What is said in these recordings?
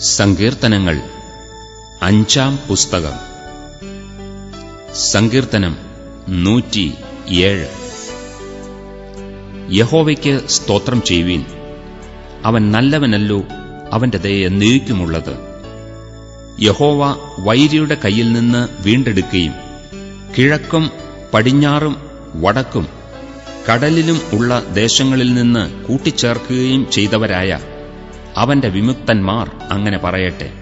സങ്കീർത്തനങ്ങൾ. അഞ്ചാം പുസ്തകം. സങ്കീർത്തനം നൂറ്റി ഏഴ് യഹോവയ്ക്ക് സ്തോത്രം ചെയ്യുവീൻ. അവൻ നല്ലവനല്ലോ അവന്റെ ദയ നീക്കുമുള്ളത് യഹോവ വൈരിയുടെ കയ്യിൽ നിന്ന് വീണ്ടെടുക്കുകയും കിഴക്കും പടിഞ്ഞാറും വടക്കും കടലിലും ഉള്ള ദേശങ്ങളിൽ നിന്ന് കൂട്ടിച്ചേർക്കുകയും ചെയ്തവരായ അവന്റെ വിമുക്തന്മാർ അങ്ങനെ പറയട്ടെ.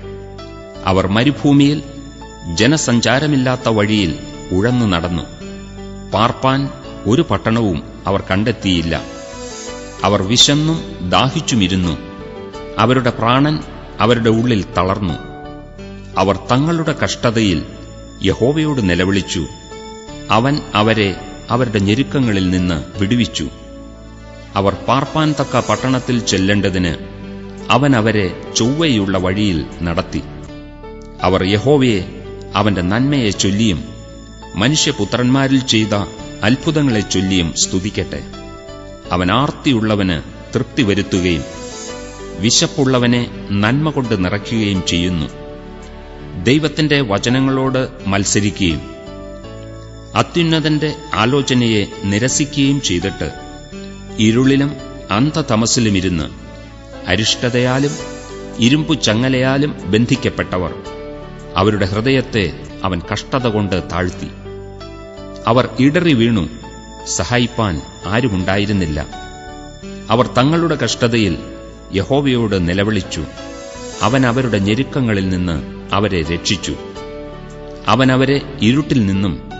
അവർ മരുഭൂമിയിൽ ജനസഞ്ചാരമില്ലാത്ത വഴിയിൽ ഉഴന്നു നടന്നു. പാർപ്പാൻ ഒരു പട്ടണവും അവർ കണ്ടെത്തിയില്ല. അവർ വിശന്നും ദാഹിച്ചുമിരുന്നു. അവരുടെ പ്രാണൻ അവരുടെ ഉള്ളിൽ തളർന്നു. അവർ തങ്ങളുടെ കഷ്ടതയിൽ യഹോവയോട് നിലവിളിച്ചു. അവൻ അവരെ അവരുടെ ഞെരുക്കങ്ങളിൽ നിന്ന് വിടുവിച്ചു. അവർ പാർപ്പാൻ തക്ക പട്ടണത്തിൽ ചെല്ലേണ്ടതിന് അവൻ അവരെ ചൊവ്വയുള്ള വഴിയിൽ നടത്തി. അവർ യഹോവയെ അവന്റെ നന്മയെ ചൊല്ലിയും മനുഷ്യപുത്രന്മാരിൽ ചെയ്ത അത്ഭുതങ്ങളെ ചൊല്ലിയും സ്തുതിക്കട്ടെ. അവൻ ആർത്തിയുള്ളവന് തൃപ്തി വരുത്തുകയും വിശപ്പുള്ളവനെ നന്മ കൊണ്ട് നിറയ്ക്കുകയും ചെയ്യുന്നു. ദൈവത്തിന്റെ വചനങ്ങളോട് മത്സരിക്കുകയും അത്യുന്നതന്റെ ആലോചനയെ നിരസിക്കുകയും ചെയ്തിട്ട് ഇരുളിലും അന്ധതമസിലുമിരുന്ന് അരിഷ്ടതയാലും ഇരുമ്പു ചങ്ങലയാലും ബന്ധിക്കപ്പെട്ടവർ. അവരുടെ ഹൃദയത്തെ അവൻ കഷ്ടത കൊണ്ട് താഴ്ത്തി. അവർ ഇടറി വീണു സഹായിപ്പാൻ ആരുമുണ്ടായിരുന്നില്ല. അവർ തങ്ങളുടെ കഷ്ടതയിൽ യഹോവയോട് നിലവിളിച്ചു. അവൻ അവരുടെ ഞെരുക്കങ്ങളിൽ നിന്ന് അവരെ രക്ഷിച്ചു. അവൻ അവരെ ഇരുട്ടിൽ നിന്നും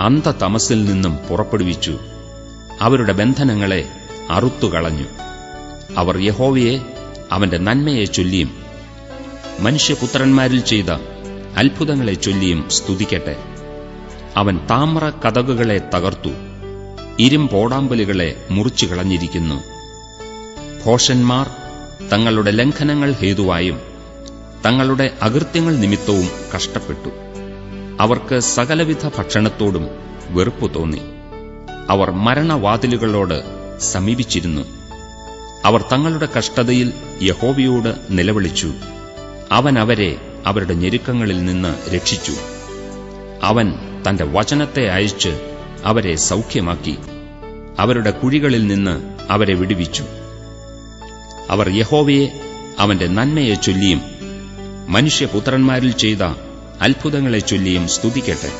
അന്ധതമസിൽ നിന്നും പുറപ്പെടുവിച്ചു. അവരുടെ ബന്ധനങ്ങളെ അറുത്തുകളഞ്ഞു. അവർ യഹോവയെ അവന്റെ നന്മയെ ചൊല്ലിയും മനുഷ്യപുത്രന്മാരിൽ ചെയ്ത അത്ഭുതങ്ങളെ ചൊല്ലിയും സ്തുതിക്കട്ടെ. അവൻ താമ്ര കഥകുകളെ തകർത്തു ഇരുമ്പോടാമ്പലുകളെ മുറിച്ചു കളഞ്ഞിരിക്കുന്നു. ഭോഷന്മാർ തങ്ങളുടെ ലംഘനങ്ങൾ ഹേതുവായും തങ്ങളുടെ അകൃത്യങ്ങൾ നിമിത്തവും കഷ്ടപ്പെട്ടു. അവർക്ക് സകലവിധ ഭക്ഷണത്തോടും വെറുപ്പു തോന്നി. അവർ മരണവാതിലുകളോട് സമീപിച്ചിരുന്നു. അവർ തങ്ങളുടെ കഷ്ടതയിൽ യഹോവയോട് നിലവിളിച്ചു. അവൻ അവരെ അവരുടെ ഞെരുക്കങ്ങളിൽ നിന്ന് രക്ഷിച്ചു. അവൻ തന്റെ വചനത്തെ അയച്ച് അവരെ സൗഖ്യമാക്കി. അവരുടെ കുഴികളിൽ നിന്ന് അവരെ വിടുവിച്ചു. അവർ യഹോവയെ അവന്റെ നന്മയെ ചൊല്ലിയും മനുഷ്യപുത്രന്മാരിൽ ചെയ്ത അത്ഭുതങ്ങളെ ചൊല്ലിയും സ്തുതിക്കട്ടെ.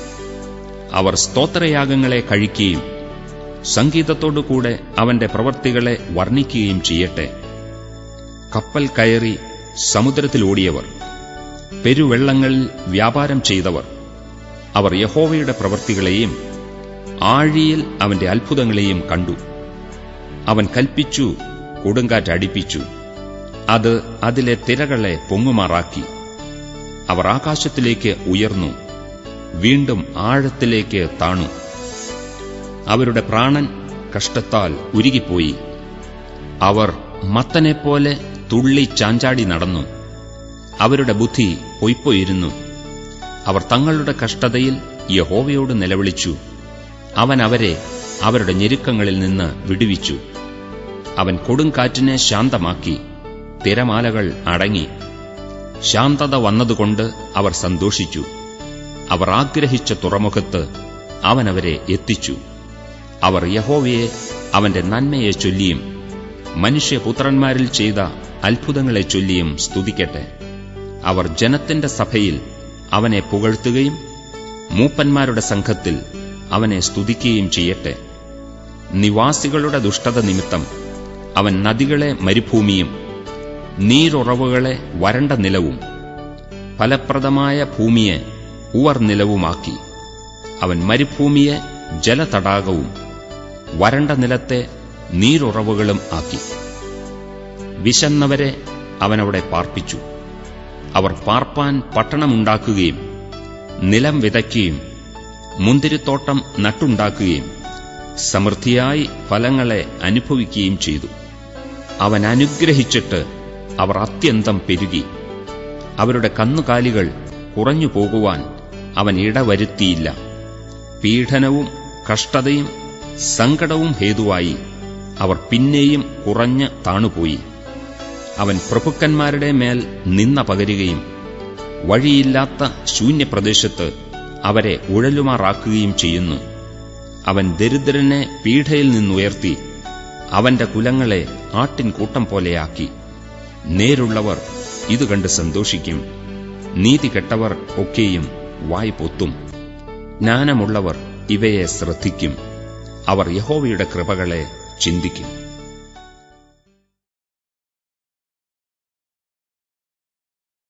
അവർ സ്തോത്രയാഗങ്ങളെ കഴിക്കുകയും സംഗീതത്തോടുകൂടെ അവന്റെ പ്രവൃത്തികളെ വർണിക്കുകയും ചെയ്യട്ടെ. കപ്പൽ കയറി സമുദ്രത്തിലോടിയവർ പെരുവെള്ളങ്ങളിൽ വ്യാപാരം ചെയ്തവർ അവർ യഹോവയുടെ പ്രവൃത്തികളെയും ആഴിയിൽ അവന്റെ അത്ഭുതങ്ങളെയും കണ്ടു. അവൻ കൽപ്പിച്ചു കൊടുങ്കാറ്റ് അടിപ്പിച്ചു. അത് അതിലെ തിരകളെ പൊങ്ങുമാറാക്കി. അവർ ആകാശത്തിലേക്ക് ഉയർന്നു വീണ്ടും ആഴത്തിലേക്ക് താണു. അവരുടെ പ്രാണൻ കഷ്ടത്താൽ ഉരുകിപ്പോയി. അവർ മത്തനെപ്പോലെ തുള്ളി ചാഞ്ചാടി നടന്നു. അവരുടെ ബുദ്ധി പൊയ്പോയിരുന്നു അവർ തങ്ങളുടെ കഷ്ടതയിൽ യഹോവയോട് നിലവിളിച്ചു. അവൻ അവരെ അവരുടെ ഞെരുക്കങ്ങളിൽ നിന്ന് വിടുവിച്ചു. അവൻ കൊടുങ്കാറ്റിനെ ശാന്തമാക്കി. തിരമാലകൾ അടങ്ങി. ശാന്തത വന്നതുകൊണ്ട് അവർ സന്തോഷിച്ചു. അവർ ആഗ്രഹിച്ച തുറമുഖത്ത് അവനവരെ എത്തിച്ചു. അവർ യഹോവയെ അവന്റെ നന്മയെ ചൊല്ലിയും മനുഷ്യപുത്രന്മാരിൽ ചെയ്ത അത്ഭുതങ്ങളെ ചൊല്ലിയും സ്തുതിക്കട്ടെ. അവർ ജനത്തിന്റെ സഭയിൽ അവനെ പുകഴ്ത്തുകയും മൂപ്പന്മാരുടെ സംഘത്തിൽ അവനെ സ്തുതിക്കുകയും ചെയ്യട്ടെ. നിവാസികളുടെ ദുഷ്ടത നിമിത്തം അവൻ നദികളെ മരുഭൂമിയും നീരുറവുകളെ വരണ്ട നിലവും ഫലപ്രദമായ ഭൂമിയെ ഉവർ നിലവുമാക്കി അവൻ മരുഭൂമിയെ ജലതടാകവും വരണ്ട നിലത്തെ നീരുറവുകളും ആക്കി. വിശന്നവരെ അവനവിടെ പാർപ്പിച്ചു. അവർ പാർപ്പാൻ പട്ടണമുണ്ടാക്കുകയും നിലം വിതയ്ക്കുകയും മുന്തിരിത്തോട്ടം നട്ടുണ്ടാക്കുകയും സമൃദ്ധിയായി ഫലങ്ങളെ അനുഭവിക്കുകയും ചെയ്തു. അവൻ അനുഗ്രഹിച്ചിട്ട് അവർ അത്യന്തം പെരുകി. അവരുടെ കന്നുകാലികൾ കുറഞ്ഞു പോകുവാൻ അവൻ ഇടവരുത്തിയില്ല. പീഡനവും കഷ്ടതയും സങ്കടവും ഹേതുവായി അവർ പിന്നെയും കുറഞ്ഞ് താണുപോയി. അവൻ പ്രഭുക്കന്മാരുടെ മേൽ നിന്ന പകരുകയും വഴിയില്ലാത്ത ശൂന്യപ്രദേശത്ത് അവരെ ഉഴലുമാറാക്കുകയും ചെയ്യുന്നു. അവൻ ദരിദ്രനെ പീഠയിൽ നിന്നുയർത്തി അവന്റെ കുലങ്ങളെ ആട്ടിൻകൂട്ടം പോലെയാക്കി. നേരുള്ളവർ ഇതു കണ്ട് സന്തോഷിക്കും. നീതി കെട്ടവർ ഒക്കെയും വായ്പൊത്തും ജ്ഞാനമുള്ളവർ ഇവയെ ശ്രദ്ധിക്കും. അവർ യഹോവയുടെ കൃപകളെ ചിന്തിക്കും.